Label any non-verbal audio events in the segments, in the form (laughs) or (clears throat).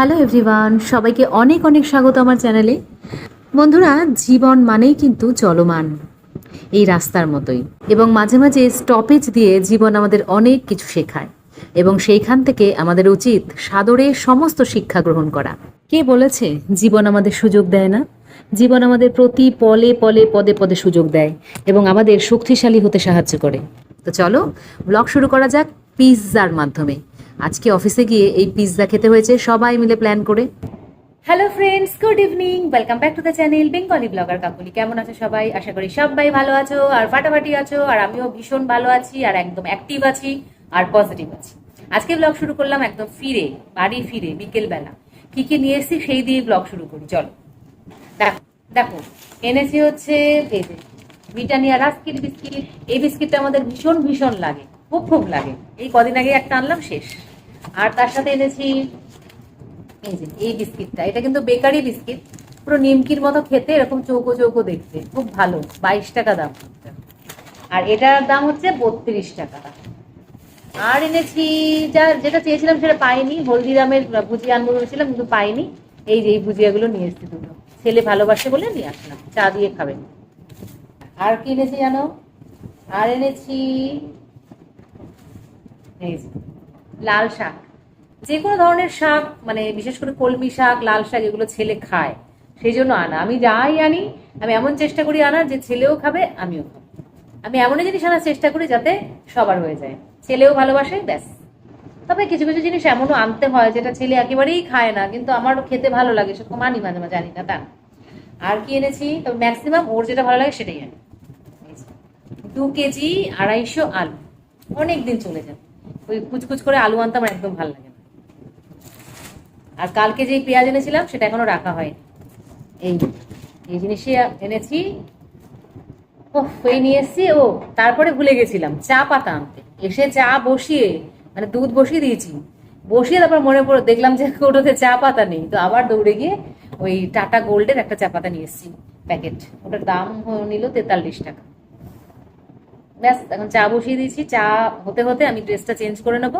Hello everyone, সবাইকে অনেক অনেক স্বাগত আমার চ্যানেলে। বন্ধুরা, জীবন মানেই কিন্তু চলমান, এই রাস্তার মতোই। এবং মাঝে মাঝে স্টপেজ দিয়ে জীবন আমাদের অনেক কিছু শেখায়। এবং সেইখান থেকে আমাদের উচিত সাদরে সমস্ত শিক্ষা গ্রহণ করা। কে বলেছে, জীবন আমাদের সুযোগ দেয় না? জীবন আমাদের প্রতি পলে পলে পদে পদে সুযোগ দেয় এবং আমাদের শক্তিশালী হতে সাহায্য করে। তো চলো, ব্লগ শুরু করা যাক পিৎজার মাধ্যমে। আজকে অফিসে গিয়ে এই পিৎজা খেতে হয়েছে, সবাই মিলে প্ল্যান করে। Hello friends good evening welcome back to the channel Bengali blogger Kakuli কেমন আছো সবাই? আশা করি সবাই ভালো আছো, আর ফাটাফাটি আছো, আর আমিও ভীষণ ভালো আছি, আর একদম অ্যাক্টিভ আছি, আর পজিটিভ আছি। আজকে ব্লগ শুরু করলাম একদম ফিরে, বাড়ি ফিরে বিকেল বেলা কি কি নিয়ে এসেছি সেই দিয়ে ব্লগ শুরু করি, চলো। দেখো দেখো, এনেছি হচ্ছে ব্রিটানিয়া রাস্কিট বিস্কিট। এই বিস্কিটটা আমাদের ভীষণ ভীষণ লাগে, খুব খুব লাগে। এই কদিন আগে একটা আনলাম, শেষ। আর তার সাথে এনেছি এই যে, এই বিস্কিটটা। এটা কিন্তু বেকারি বিস্কিট। পুরো নিমকির মতো খেতে এরকম চৌকো চৌকো দেখতে। খুব ভালো, বাইশ টাকা দাম। আর এটার দাম হচ্ছে বত্রিশ টাকা আর এনেছি যা, যেটা চেয়েছিলাম সেটা পাইনি। হলদিরামের ভুজিয়া আনব ভেবেছিলাম, কিন্তু পাইনি। এই যে, এই ভুজিয়াগুলো নিয়ে এসেছি দুটো। ছেলে ভালোবাসে বলে নিয়ে আসলাম। চা দিয়ে খাবেন আর কি এনেছি জানো? আর এনেছি, এই লাল শাক। যে কোনো ধরনের শাক মানে বিশেষ করে কলমি শাক, লাল শাক, এগুলো ছেলে খায়। সেই জন্য আনা। আমি যাই আনি, আমি এমন চেষ্টা করি আনার যে ছেলেও খাবে, আমিও খাব। আমি এমনই জিনিস আনার চেষ্টা করি যাতে সবার হয়ে যায়। ছেলেও ভালোবাসে, ব্যাস। তবে কিছু কিছু জিনিস এমনও আনতে হয় যেটা ছেলে একেবারেই খায় না, কিন্তু আমারও খেতে ভালো লাগে, সেরকম মানি মাঝে মাঝে জানি না, তা। আর কি এনেছি? তবে ম্যাক্সিমাম ওর যেটা ভালো লাগে সেটাই আনি। দু কেজি আড়াইশো আলু। অনেক দিন চলে যায় ওই কুচকুচ করে আলু আনতে আমার একদম ভালো লাগে না। আর কালকে যে পেঁয়াজ এনেছিলাম, সেটা এখনও রাখা হয়নি। এই এই জিনিসই এনেছি। ও এই নিয়ে এসছি। ও, তারপরে ভুলে গেছিলাম, চা পাতা আনতে। এসে চা বসিয়ে মানে দুধ বসিয়ে দিয়েছি। বসিয়ে তারপর মনে পড়ে দেখলাম যে ওটাতে চা পাতা নেই। তো আবার দৌড়ে গিয়ে ওই টাটা গোল্ডের একটা চা পাতা নিয়ে এসছি, প্যাকেট। ওটার দাম নিল তেতাল্লিশ টাকা। ব্যাস, এখন চা বসিয়ে দিয়েছি। চা হতে হতে আমি ড্রেসটা চেঞ্জ করে নেব।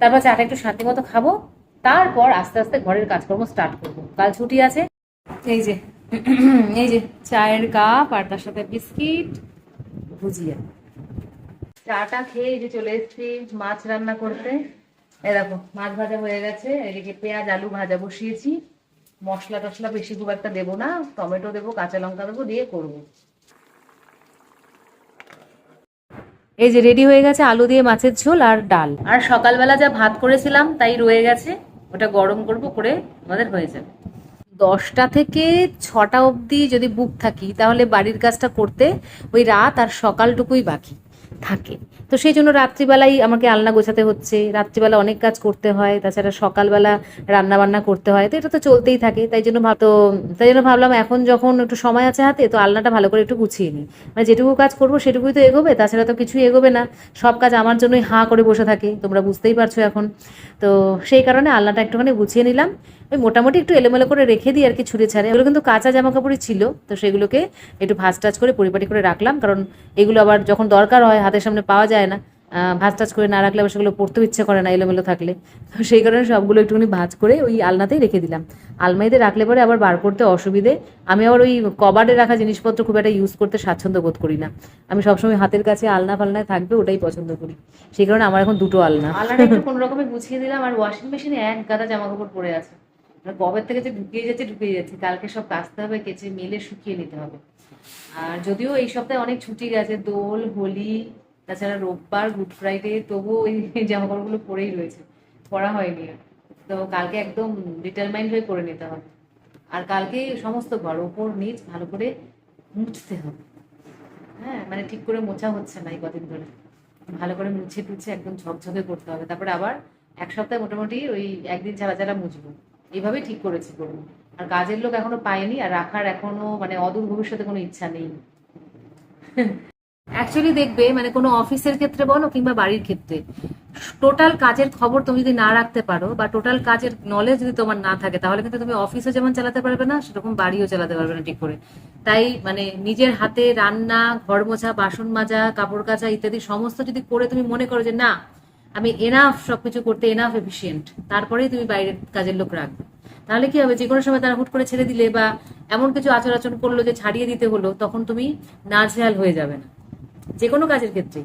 তারপর চাটা একটু শান্তি মতো খাব। তারপর আস্তে আস্তে ঘরের কাজকর্ম স্টার্ট করব। কাল ছুটি আছে। এই যে (clears throat) এই যে, চায়ের কাপ আর তার সাথে বিস্কিট, ভুজিয়া। চাটা খেয়ে যে চলে এসেছি মাছ রান্না করতে। এই দেখো, মাছ ভাজা হয়ে গেছে। এদিকে পেঁয়াজ, আলু ভাজা বসিয়েছি। মশলা টশলা বেশি খুব একটা দেবো না। টমেটো দেবো, কাঁচা লঙ্কা দেবো, দিয়ে করব। এই যে রেডি হয়ে গেছে আলু দিয়ে মাছের ঝোল আর ডাল। আর সকালবেলা যা ভাত করেছিলাম, তাই রয়ে গেছে। ওটা গরম করব করে আমাদের হয়ে যাবে। দশটা থেকে ছটা অবধি যদি বুক থাকি, তাহলে বাড়ির কাজটা করতে ওই রাত আর সকালটুকুই বাকি। থাকে। তো সেই জন্য রাত্রিবেলাই আমাকে আলনা গোছাতে হচ্ছে। রাত্রিবেলা অনেক কাজ করতে হয়, তাছাড়া সকালবেলা রান্না বান্না করতে হয়। তো এটা তো চলতেই থাকে, তাই জন্য তো তাই জন্য ভাবলাম এখন যখন একটু সময় আছে হাতে, তো আলনাটা ভালো করে একটু গুছিয়ে নিই। মানে যেটুকু কাজ করব সেটুকুই তো এগোবে, তাছাড়া তো কিছুই এগোবে না। সব কাজ আমার জন্যই হাঁ করে বসে থাকে, তোমরা বুঝতেই পারছ এখন। তো সেই কারণে আলনাটা একটুখানি গুছিয়ে নিলাম। ওই মোটামুটি একটু এলোমেলো করে রেখে দিই আর কি ছুঁড়ে ছাড়ে। এগুলো কিন্তু কাঁচা জামা কাপড়ই ছিল, তো সেগুলোকে একটু ভাজ টাজ করে পরিপাটি করে রাখলাম। কারণ এগুলো আবার যখন দরকার হয়, হাতের সামনে পাওয়া যায় না ভাজ টাজ করে না রাখলে আবার সেগুলো পড়তেও ইচ্ছে করে না এলোমেলো থাকলে। তো সেই কারণে সবগুলো একটুখানি ভাজ করে ওই আলনাতেই রেখে দিলাম। আলমারিতে রাখলে পরে আবার বার করতে অসুবিধে। আমি আবার ওই কবার্ডে রাখা জিনিসপত্র খুব একটা ইউজ করতে স্বাচ্ছন্দ্য বোধ করি না। আমি সবসময় হাতের কাছে আলনা ফালনায় থাকবে, ওটাই পছন্দ করি। সেই কারণে আমার এখন দুটো আলনা। আলনাটা কোনো রকমে গুছিয়ে দিলাম আর ওয়াশিং মেশিনে এক গাদা জামা কাপড় পরে আছে। মানে কবের থেকে যে ঢুকিয়ে যাচ্ছে ঢুকিয়ে যাচ্ছে। কালকে সব কাচতে হবে, কেচে, মেলে শুকিয়ে নিতে হবে। আর যদিও এই সপ্তাহে অনেক ছুটি গেছে, দোল, হোলি, তাছাড়া রোববার, গুড ফ্রাইডে, তবুও ওই (laughs) জামা কাপড়গুলো পরেই রয়েছে। পরা হয়নি। তো কালকে একদম ডিটারমাইন্ড হয়ে করে নিতে হবে। আর কালকে সমস্ত ঘর, ওপর, নিচ, ভালো করে মুছতে হবে। হ্যাঁ মানে ঠিক করে মোছা হচ্ছে না এই কদিন ধরে। ভালো করে মুছে টুছে একদম ঝকঝকে করতে হবে। তারপরে আবার এক সপ্তাহে মোটামুটি ওই একদিন ছাড়া ছাড়া মুছবো। এইভাবেই ঠিক করেছি করব আর কাজের লোক এখনও পাইনি আর রাখার এখনও মানে অদূর ভবিষ্যতে কোনো ইচ্ছা নেই। অ্যাকচুয়ালি দেখবে মানে কোনো অফিসের ক্ষেত্রে বলো কিংবা বাড়ির ক্ষেত্রে টোটাল কাজের খবর তুমি যদি না রাখতে পারো বা টোটাল কাজের নলেজ যদি তোমার না থাকে, তাহলে কিন্তু তুমি অফিসও যেমন চালাতে পারবে না, সেরকম বাড়িও চালাতে পারবে না ঠিক করে। তাই মানে নিজের হাতে রান্না, ঘর মোছা, বাসন মাজা, কাপড় কাচা ইত্যাদি সমস্ত যদি করে তুমি মনে করো যে না আমি এনাফ সবকিছু করতে এনাফ এফিসিয়েন্ট তারপরেই তুমি বাইরের কাজের লোক রাখবে। তাহলে কি হবে? যে কোনো সময় তারা হুট করে ছেড়ে দিলে বা এমন কিছু আচর আচরণ করল যে ছাড়িয়ে দিতে হলো, তখন তুমি নাজেহাল হয়ে যাবে না। যে কোনো কাজের ক্ষেত্রেই।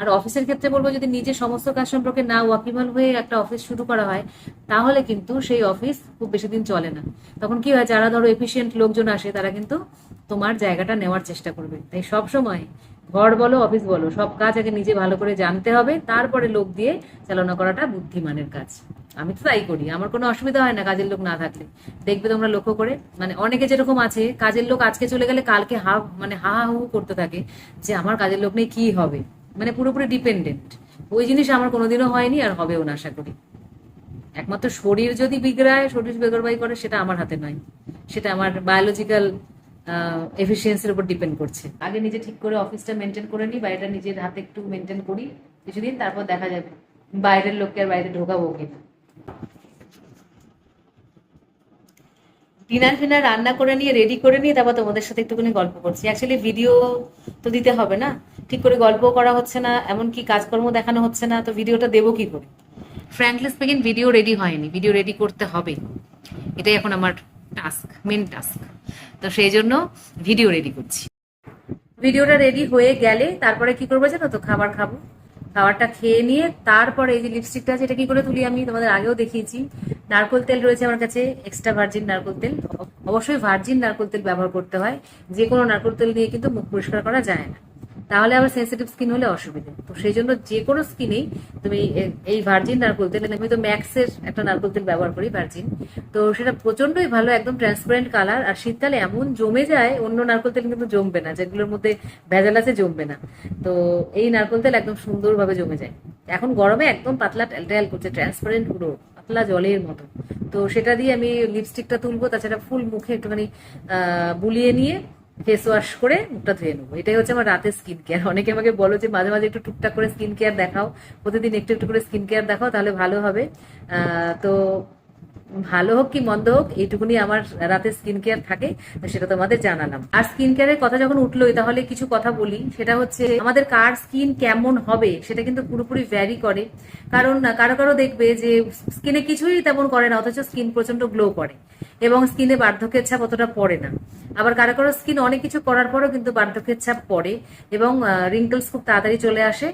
আর অফিসের ক্ষেত্রে বলব, যদি নিজে সমস্ত কাজ সম্পর্কে না ওয়াকিবল হয়ে একটা অফিস শুরু করা হয়, তাহলে কিন্তু সেই অফিস খুব বেশি দিন চলে না। তখন কি হয়? যারা ধরো এফিসিয়েন্ট লোকজন আসে, তারা কিন্তু তোমার জায়গাটা নেওয়ার চেষ্টা করবে। তাই সব সময় ঘর বলো অফিস বলো, সব কাজ আগে নিজে ভালো করে জানতে হবে, তারপরে লোক দিয়ে চালনা করাটা বুদ্ধিমানের কাজ। আমি তো তাই করি, আমার কোনো অসুবিধা হয় না কাজের লোক না থাকলে। দেখবে তোমরা লক্ষ্য করে মানে অনেকে যেরকম আছে, কাজের লোক আজকে চলে গেলে কালকে হা মানে হা হা, হু করতে থাকে যে আমার কাজের লোক নেই, কি হবে? মানে পুরোপুরি ডিপেন্ডেন্ট ওই জিনিস আমার কোনোদিনও হয়নি আর হবেও না, আশা করি। একমাত্র শরীর যদি বিগড়ায়, শরীর বেগরবাই করে, সেটা আমার হাতে নয়। সেটা আমার বায়োলজিক্যাল এফিসিয়েন্সির উপর ডিপেন্ড করছে। আগে নিজে ঠিক করে অফিসটা মেনটেন করে নিই বাইরেটা নিজের হাতে একটু মেনটেন করি কিছুদিন, তারপর দেখা যাবে বাইরের লোককে আর বাইরে ঢোকাবো কিনা ডিনার ফিনার রান্না করে নিয়ে রেডি করে নিয়ে, তারপর তোমাদের সাথে একটুখানি গল্প করছি। অ্যাকচুয়ালি ভিডিও তো দিতে হবে না। ঠিক করে গল্প করা হচ্ছে না, এমনকি কাজকর্ম দেখানো হচ্ছে না, তো ভিডিওটা দেবো কি করে? ফ্র্যাঙ্কলি স্পিকিং ভিডিও রেডি হয়নি। ভিডিও রেডি করতে হবে। এটাই এখন আমার টাস্ক মেন টাস্ক তো সেই জন্য ভিডিও রেডি করছি। ভিডিওটা রেডি হয়ে গেলে তারপরে কি করব জানো তো? খাবার খাব। খাবারটা খেয়ে নিয়ে তারপরে এই যে লিপস্টিকটা আছে, এটা কি করে তুলি আমি? তোমাদের আগেও দেখিয়েছি। নারকোল তেল রয়েছে আমার কাছে এক্সট্রা ভার্জিন নারকোল তেল। অবশ্যই ভার্জিন নারকোল তেল ব্যবহার করতে হয়। যে কোনো নারকোল তেল দিয়ে কিন্তু মুখ পরিষ্কার করা যায় না। তাহলে আবার সেন্সিটিভ স্কিন হলে অসুবিধে। তো সেই জন্য যে কোনো স্কিনেই তুমি এই ভার্জিন নারকোল তেল, আমি তো ম্যাক্সের একটা নারকোল তেল ব্যবহার করি ভার্জিন তো সেটা প্রচন্ডই ভালো, একদম ট্রান্সপারেন্ট কালার আর শীতকালে এমন জমে যায়, অন্য নারকোল তেল কিন্তু জমবে না, যেগুলোর মধ্যে ভেজাল আছে জমবে না। তো এই নারকোল তেল একদম সুন্দরভাবে জমে যায়। এখন গরমে একদম পাতলা ট্যাল করছে ট্রান্সপারেন্ট পুরো, পাতলা জলের মতো। তো সেটা দিয়ে আমি লিপস্টিকটা তুলবো, তাছাড়া ফুল মুখে একটুখানি বুলিয়ে নিয়ে ফেস ওয়াশ করে মুখটা ধুয়ে নেব। এটাই হচ্ছে আমার রাতের স্কিন কেয়ার অনেকে আমাকে বলো যে মাঝে মাঝে একটু টুকটাক করে স্কিন কেয়ার দেখাও। প্রতিদিন একটু একটু করে স্কিন কেয়ার দেখাও, তাহলে ভালো হবে। তো ভালো হোক কি মন্দ হোক, এইটুকুনি আমার রাতে স্কিন কেয়ার থাকে সেটা তোমাদের জানালাম। আর স্কিন কেয়ারের কথা যখন উঠলোই, তাহলে কিছু কথা বলি, সেটা হচ্ছে আমাদের কার স্কিন কেমন হবে, সেটা কিন্তু পুরোপুরি ভ্যারি করে। কারণ কারও কারও দেখবে যে স্কিনে কিছুই তেমন করে না, অথচ স্কিন প্রচণ্ড গ্লো করে, এবং স্কিনে বার্ধক্যের ছাপ অতটা পড়ে না। আবার কারও কারও স্কিন অনেক কিছু করার পরও কিন্তু বার্ধক্যের ছাপ পড়ে, এবং রিঙ্কলস খুব তাড়াতাড়ি চলে আসে।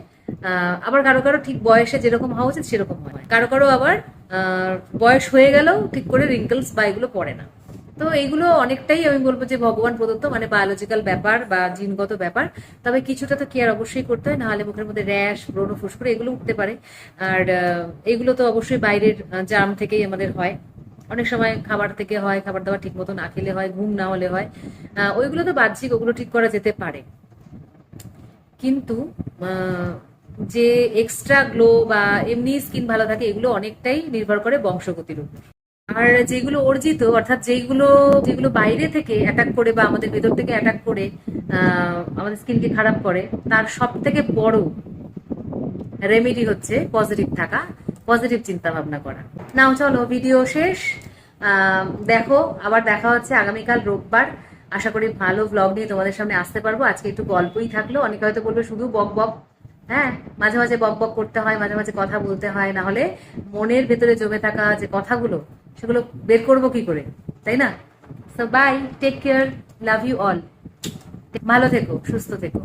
আবার কারও কারও ঠিক বয়সে যেরকম হওয়া উচিত, সেরকম হয়। কারও কারও আবার বয়স হয়ে গেলেও ঠিক করে রিঙ্কলস বা এগুলো পড়ে না। তো এইগুলো অনেকটাই আমি বলব যে ভগবান প্রদত্ত মানে বায়োলজিক্যাল ব্যাপার বা জিনগত ব্যাপার। তবে কিছুটা তো কেয়ার অবশ্যই করতে হয়, নাহলে মুখের মধ্যে র্যাশ, ব্রণ ফুসকুড়ি এগুলো উঠতে পারে। আর এগুলো তো অবশ্যই বাইরের জার্ম থেকেই আমাদের হয়। অনেক সময় খাবার থেকে হয়, খাবার দাবার ঠিক মতো না খেলে হয়, ঘুম না হলে হয়। ওইগুলো তো বাহ্যিক, ওগুলো ঠিক করা যেতে পারে। কিন্তু যে এক্সট্রা গ্লো বা এমনি স্কিন ভালো থাকে, এগুলো অনেকটাই নির্ভর করে বংশগতির উপর। আর যেগুলো অর্জিত, অর্থাৎ যেগুলো যেগুলো বাইরে থেকে অ্যাটাক করে বা আমাদের ভেতর থেকে অ্যাটাক করে আমাদের স্কিনকে খারাপ করে, তার সব থেকে বড় রেমেডি হচ্ছে পজিটিভ থাকা পজিটিভ চিন্তা ভাবনা করা। নাও চলো ভিডিও শেষ। দেখো, আবার দেখা হচ্ছে আগামীকাল রোববার। আশা করি ভালো ব্লগ নিয়ে তোমাদের সামনে আসতে পারব। আজকে একটু গল্পই থাকল, অনেকে হয়তো বলবে শুধু বক বক। হ্যাঁ মাঝে মাঝে বক বক করতে হয়, মাঝে মাঝে কথা বলতে হয়, না হলে মনের ভেতরে জমে থাকা যে কথাগুলো, সেগুলো বের করব কি করে? তাই না? So bye take care love you all ভালো থেকো, সুস্থ থেকো।